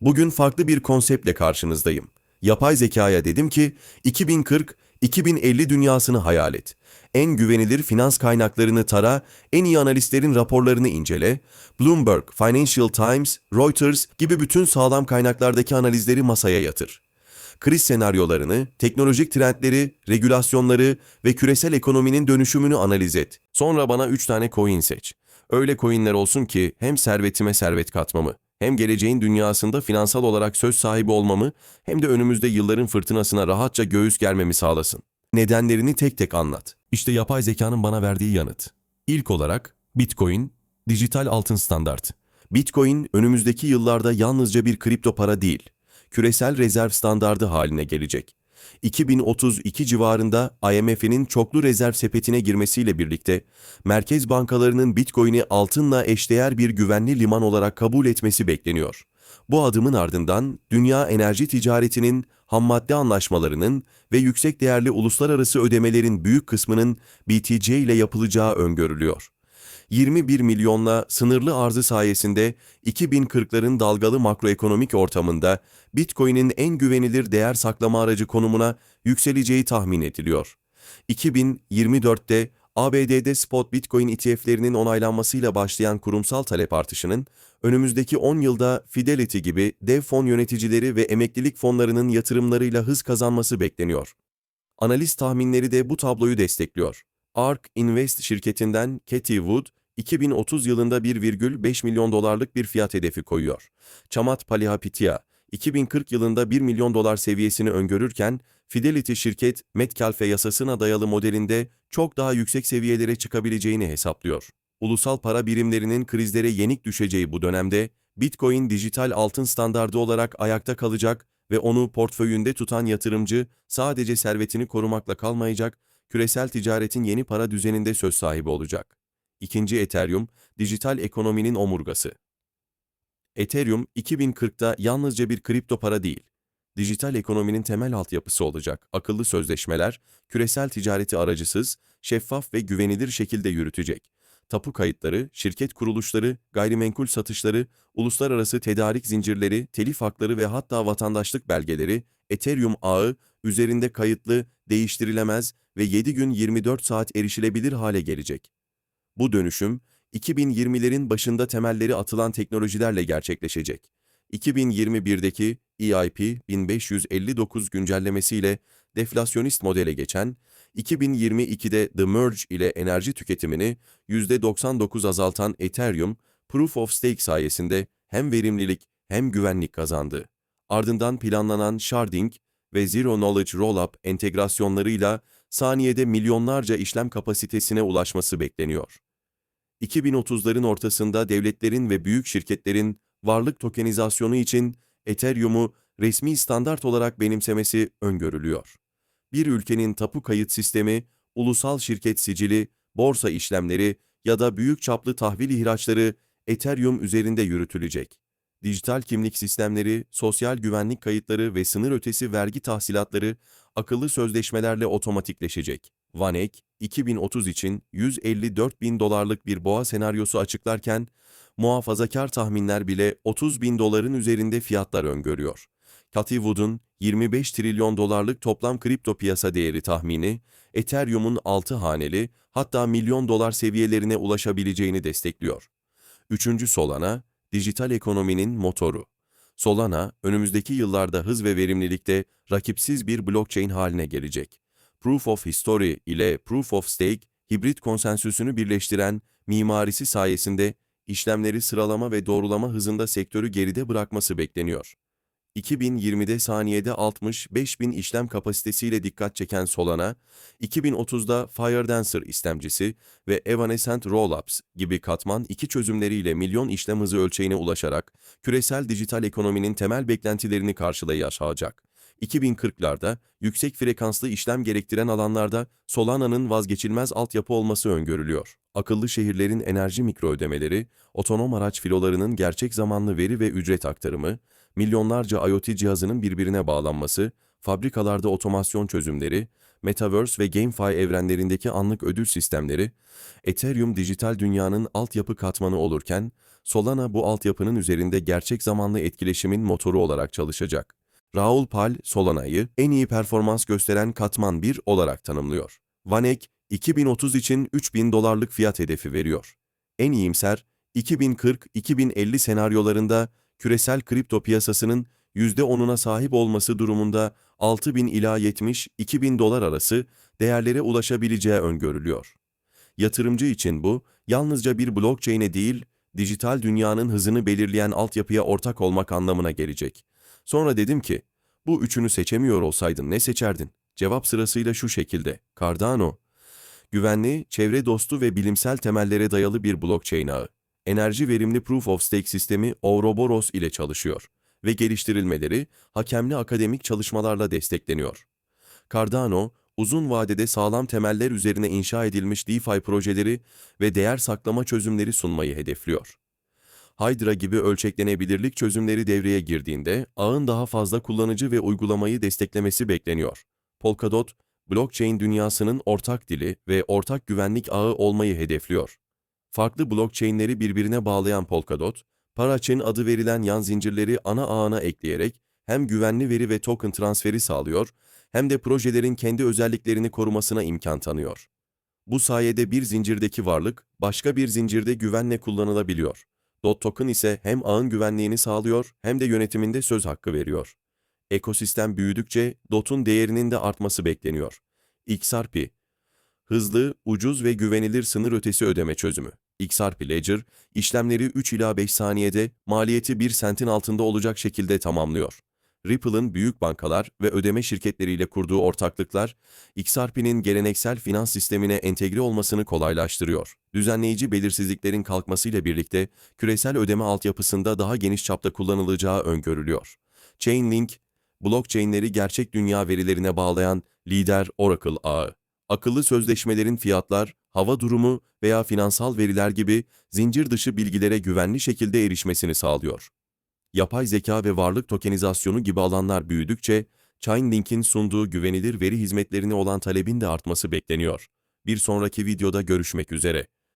Bugün farklı bir konseptle karşınızdayım. Yapay zekaya dedim ki 2040-2050 dünyasını hayal et. En güvenilir finans kaynaklarını tara, en iyi analistlerin raporlarını incele, Bloomberg, Financial Times, Reuters gibi bütün sağlam kaynaklardaki analizleri masaya yatır. Kriz senaryolarını, teknolojik trendleri, regülasyonları ve küresel ekonominin dönüşümünü analiz et. Sonra bana 3 tane coin seç. Öyle coinler olsun ki hem servetime servet katmamı, hem geleceğin dünyasında finansal olarak söz sahibi olmamı, hem de önümüzde yılların fırtınasına rahatça göğüs germemi sağlasın. Nedenlerini tek tek anlat. İşte yapay zekanın bana verdiği yanıt. İlk olarak Bitcoin, dijital altın standart. Bitcoin önümüzdeki yıllarda yalnızca bir kripto para değil, küresel rezerv standardı haline gelecek. 2032 civarında IMF'nin çoklu rezerv sepetine girmesiyle birlikte merkez bankalarının Bitcoin'i altınla eşdeğer bir güvenli liman olarak kabul etmesi bekleniyor. Bu adımın ardından dünya enerji ticaretinin, hammadde anlaşmalarının ve yüksek değerli uluslararası ödemelerin büyük kısmının BTC ile yapılacağı öngörülüyor. 21 milyonla sınırlı arzı sayesinde 2040'ların dalgalı makroekonomik ortamında Bitcoin'in en güvenilir değer saklama aracı konumuna yükseleceği tahmin ediliyor. 2024'te ABD'de spot Bitcoin ETF'lerinin onaylanmasıyla başlayan kurumsal talep artışının önümüzdeki 10 yılda Fidelity gibi dev fon yöneticileri ve emeklilik fonlarının yatırımlarıyla hız kazanması bekleniyor. Analiz tahminleri de bu tabloyu destekliyor. ARK Invest şirketinden Cathy Wood, 2030 yılında 1,5 milyon dolarlık bir fiyat hedefi koyuyor. Chamat Palihapitiya, 2040 yılında 1 milyon dolar seviyesini öngörürken, Fidelity şirket Metcalfe yasasına dayalı modelinde çok daha yüksek seviyelere çıkabileceğini hesaplıyor. Ulusal para birimlerinin krizlere yenik düşeceği bu dönemde, Bitcoin dijital altın standardı olarak ayakta kalacak ve onu portföyünde tutan yatırımcı sadece servetini korumakla kalmayacak, küresel ticaretin yeni para düzeninde söz sahibi olacak. İkinci Ethereum, dijital ekonominin omurgası. Ethereum 2040'ta yalnızca bir kripto para değil, dijital ekonominin temel altyapısı olacak. Akıllı sözleşmeler, küresel ticareti aracısız, şeffaf ve güvenilir şekilde yürütecek. Tapu kayıtları, şirket kuruluşları, gayrimenkul satışları, uluslararası tedarik zincirleri, telif hakları ve hatta vatandaşlık belgeleri, Ethereum ağı üzerinde kayıtlı, değiştirilemez ve 7 gün 24 saat erişilebilir hale gelecek. Bu dönüşüm, 2020'lerin başında temelleri atılan teknolojilerle gerçekleşecek. 2021'deki EIP 1559 güncellemesiyle deflasyonist modele geçen, 2022'de The Merge ile enerji tüketimini %99 azaltan Ethereum, Proof of Stake sayesinde hem verimlilik hem güvenlik kazandı. Ardından planlanan sharding ve Zero Knowledge Rollup entegrasyonlarıyla saniyede milyonlarca işlem kapasitesine ulaşması bekleniyor. 2030'ların ortasında devletlerin ve büyük şirketlerin varlık tokenizasyonu için Ethereum'u resmi standart olarak benimsemesi öngörülüyor. Bir ülkenin tapu kayıt sistemi, ulusal şirket sicili, borsa işlemleri ya da büyük çaplı tahvil ihraçları Ethereum üzerinde yürütülecek. Dijital kimlik sistemleri, sosyal güvenlik kayıtları ve sınır ötesi vergi tahsilatları akıllı sözleşmelerle otomatikleşecek. Vanek, 2030 için 154 bin dolarlık bir boğa senaryosu açıklarken, muhafazakar tahminler bile 30 bin doların üzerinde fiyatlar öngörüyor. Cathy Wood'un 25 trilyon dolarlık toplam kripto piyasa değeri tahmini, Ethereum'un 6 haneli hatta milyon dolar seviyelerine ulaşabileceğini destekliyor. Üçüncü Solana, dijital ekonominin motoru. Solana, önümüzdeki yıllarda hız ve verimlilikte rakipsiz bir blockchain haline gelecek. Proof of History ile Proof of Stake, hibrit konsensüsünü birleştiren mimarisi sayesinde işlemleri sıralama ve doğrulama hızında sektörü geride bırakması bekleniyor. 2020'de saniyede 65 bin işlem kapasitesiyle dikkat çeken Solana, 2030'da FireDancer istemcisi ve Evanescent Rollups gibi katman iki çözümleriyle milyon işlem hızı ölçeğine ulaşarak küresel dijital ekonominin temel beklentilerini karşılayacak. 2040'larda yüksek frekanslı işlem gerektiren alanlarda Solana'nın vazgeçilmez altyapı olması öngörülüyor. Akıllı şehirlerin enerji mikroödemeleri, otonom araç filolarının gerçek zamanlı veri ve ücret aktarımı, milyonlarca IoT cihazının birbirine bağlanması, fabrikalarda otomasyon çözümleri, Metaverse ve GameFi evrenlerindeki anlık ödül sistemleri, Ethereum dijital dünyanın altyapı katmanı olurken, Solana bu altyapının üzerinde gerçek zamanlı etkileşimin motoru olarak çalışacak. Raul Pal, Solana'yı en iyi performans gösteren katman 1 olarak tanımlıyor. Vanek, 2030 için 3000 dolarlık fiyat hedefi veriyor. En iyimser, 2040-2050 senaryolarında küresel kripto piyasasının %10'una sahip olması durumunda 6000 ila 70-2000 dolar arası değerlere ulaşabileceği öngörülüyor. Yatırımcı için bu, yalnızca bir blockchain'e değil, dijital dünyanın hızını belirleyen altyapıya ortak olmak anlamına gelecek. Sonra dedim ki, bu üçünü seçemiyor olsaydın ne seçerdin? Cevap sırasıyla şu şekilde, Cardano. Güvenli, çevre dostu ve bilimsel temellere dayalı bir blockchain ağı. Enerji verimli Proof of Stake sistemi Ouroboros ile çalışıyor ve geliştirilmeleri hakemli akademik çalışmalarla destekleniyor. Cardano, uzun vadede sağlam temeller üzerine inşa edilmiş DeFi projeleri ve değer saklama çözümleri sunmayı hedefliyor. Hydra gibi ölçeklenebilirlik çözümleri devreye girdiğinde ağın daha fazla kullanıcı ve uygulamayı desteklemesi bekleniyor. Polkadot, blockchain dünyasının ortak dili ve ortak güvenlik ağı olmayı hedefliyor. Farklı blockchain'leri birbirine bağlayan Polkadot, Parachain adı verilen yan zincirleri ana ağına ekleyerek hem güvenli veri ve token transferi sağlıyor hem de projelerin kendi özelliklerini korumasına imkan tanıyor. Bu sayede bir zincirdeki varlık başka bir zincirde güvenle kullanılabiliyor. Dot token ise hem ağın güvenliğini sağlıyor hem de yönetiminde söz hakkı veriyor. Ekosistem büyüdükçe DOT'un değerinin de artması bekleniyor. XRP Hızlı, ucuz ve güvenilir sınır ötesi ödeme çözümü. XRP Ledger, işlemleri 3 ila 5 saniyede maliyeti 1 sentin altında olacak şekilde tamamlıyor. Ripple'ın büyük bankalar ve ödeme şirketleriyle kurduğu ortaklıklar, XRP'nin geleneksel finans sistemine entegre olmasını kolaylaştırıyor. Düzenleyici belirsizliklerin kalkmasıyla birlikte küresel ödeme altyapısında daha geniş çapta kullanılacağı öngörülüyor. Chainlink, blockchain'leri gerçek dünya verilerine bağlayan lider Oracle ağı. Akıllı sözleşmelerin fiyatlar, hava durumu veya finansal veriler gibi zincir dışı bilgilere güvenli şekilde erişmesini sağlıyor. Yapay zeka ve varlık tokenizasyonu gibi alanlar büyüdükçe, Chainlink'in sunduğu güvenilir veri hizmetlerine olan talebin de artması bekleniyor. Bir sonraki videoda görüşmek üzere.